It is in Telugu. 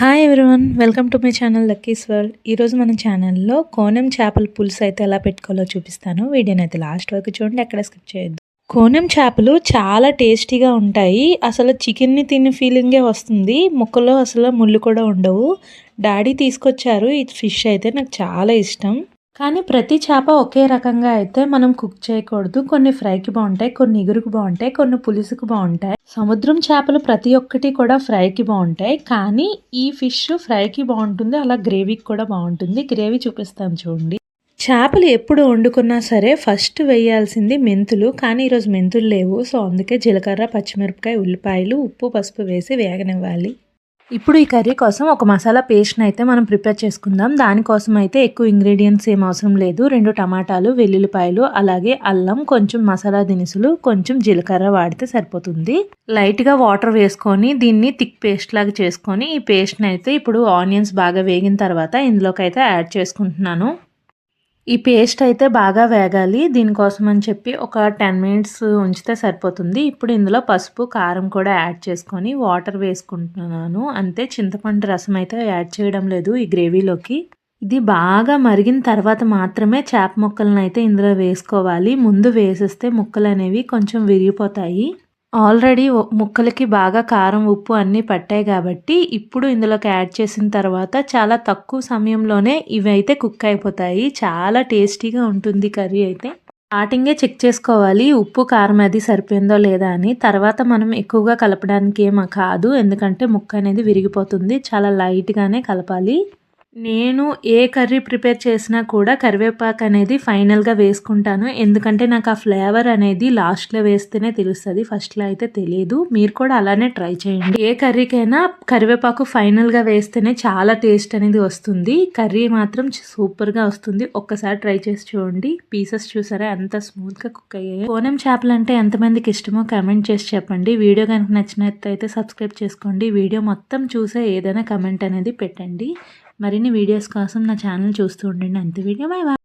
Hi everyone welcome to my channel lucky's world ఈరోజు మన ఛానల్లో కోనెం చేపల పులుసు అయితే ఎలా పెట్టుకోవాలో చూపిస్తాను. వీడియోని అయితే లాస్ట్ వరకు చూడండి ఎక్కడ స్కిప్ చేయొద్దు. కోనెం చేపలు చాలా టేస్టీగా ఉంటాయి. అసలు చికెన్ని తిన్న ఫీలింగే వస్తుంది. ముక్కలో అసలు ముళ్ళు కూడా ఉండవు. డాడీ తీసుకొచ్చారు. ఈ ఫిష్ అయితే నాకు చాలా ఇష్టం. కానీ ప్రతి చేప ఒకే రకంగా అయితే మనం కుక్ చేయకూడదు. కొన్ని ఫ్రైకి బాగుంటాయి కొన్ని ఇగురుకు బాగుంటాయి కొన్ని పులుసుకు బాగుంటాయి. సముద్రం చేపలు ప్రతి ఒక్కటి కూడా ఫ్రైకి బాగుంటాయి. కానీ ఈ ఫిష్ ఫ్రైకి బాగుంటుంది అలా గ్రేవీకి కూడా బాగుంటుంది. గ్రేవీ చూపిస్తాను చూడండి. చేపలు ఎప్పుడు వండుకున్నా సరే ఫస్ట్ వేయాల్సింది మెంతులు. కానీ ఈరోజు మెంతులు లేవు. సో అందుకే జీలకర్ర పచ్చిమిరపకాయ ఉల్లిపాయలు ఉప్పు పసుపు వేసి వేగనివ్వాలి. ఇప్పుడు ఈ కర్రీ కోసం ఒక మసాలా పేస్ట్ని అయితే మనం ప్రిపేర్ చేసుకుందాం. దానికోసం అయితే ఎక్కువ ఇంగ్రీడియంట్స్ ఏం అవసరం లేదు. రెండు టమాటాలు వెల్లుల్లిపాయలు అలాగే అల్లం కొంచెం మసాలా దినుసులు కొంచెం జీలకర్ర వాడితే సరిపోతుంది. లైట్గా వాటర్ వేసుకొని దీన్ని థిక్ పేస్ట్ లాగా చేసుకొని ఈ పేస్ట్ని అయితే ఇప్పుడు ఆనియన్స్ బాగా వేగిన తర్వాత ఇందులోకి అయితే యాడ్ చేసుకుంటున్నాను. ఈ పేస్ట్ అయితే బాగా వేగాలి. దీనికోసం అని చెప్పి ఒక టెన్ మినిట్స్ ఉంచితే సరిపోతుంది. ఇప్పుడు ఇందులో పసుపు కారం కూడా యాడ్ చేసుకొని వాటర్ వేసుకుంటున్నాను. అంతే చింతపండు రసం అయితే యాడ్ చేయడం లేదు ఈ గ్రేవీలోకి. ఇది బాగా మరిగిన తర్వాత మాత్రమే చేప ముక్కలను అయితే ఇందులో వేసుకోవాలి. ముందు వేసేస్తే ముక్కలు అనేవి కొంచెం విరిగిపోతాయి. ఆల్రెడీ ముక్కలకి బాగా కారం ఉప్పు అన్నీ పట్టాయి కాబట్టి ఇప్పుడు ఇందులోకి యాడ్ చేసిన తర్వాత చాలా తక్కువ సమయంలోనే ఇవి అయితే కుక్ అయిపోతాయి. చాలా టేస్టీగా ఉంటుంది కర్రీ అయితే. స్టార్టింగే చెక్ చేసుకోవాలి ఉప్పు కారం అది సరిపోయిందో లేదా అని. తర్వాత మనం ఎక్కువగా కలపడానికి ఏమీ కాదు ఎందుకంటే ముక్క అనేది విరిగిపోతుంది. చాలా లైట్గానే కలపాలి. నేను ఏ కర్రీ ప్రిపేర్ చేసినా కూడా కరివేపాకు అనేది ఫైనల్గా వేసుకుంటాను. ఎందుకంటే నాకు ఆ ఫ్లేవర్ అనేది లాస్ట్లో వేస్తేనే తెలుస్తుంది. ఫస్ట్లో అయితే తెలియదు మీరు కూడా అలానే ట్రై చేయండి. ఏ కర్రీకైనా కరివేపాకు ఫైనల్గా వేస్తేనే చాలా టేస్ట్ అనేది వస్తుంది. కర్రీ మాత్రం సూపర్గా వస్తుంది. ఒక్కసారి ట్రై చేసి చూడండి. పీసెస్ చూసారా? ఎంత స్మూత్గా కుక్ అయ్యాయి. కోనం చేపలు అంటే ఎంతమందికి ఇష్టమో కమెంట్ చేసి చెప్పండి. వీడియో కనుక నచ్చినట్లయితే సబ్స్క్రైబ్ చేసుకోండి. వీడియో మొత్తం చూసే ఏదైనా కమెంట్ అనేది పెట్టండి. మరిన్ని వీడియోస్ కోసం నా ఛానల్ చూస్తూ ఉండండి. అంత వీడియో. Bye bye.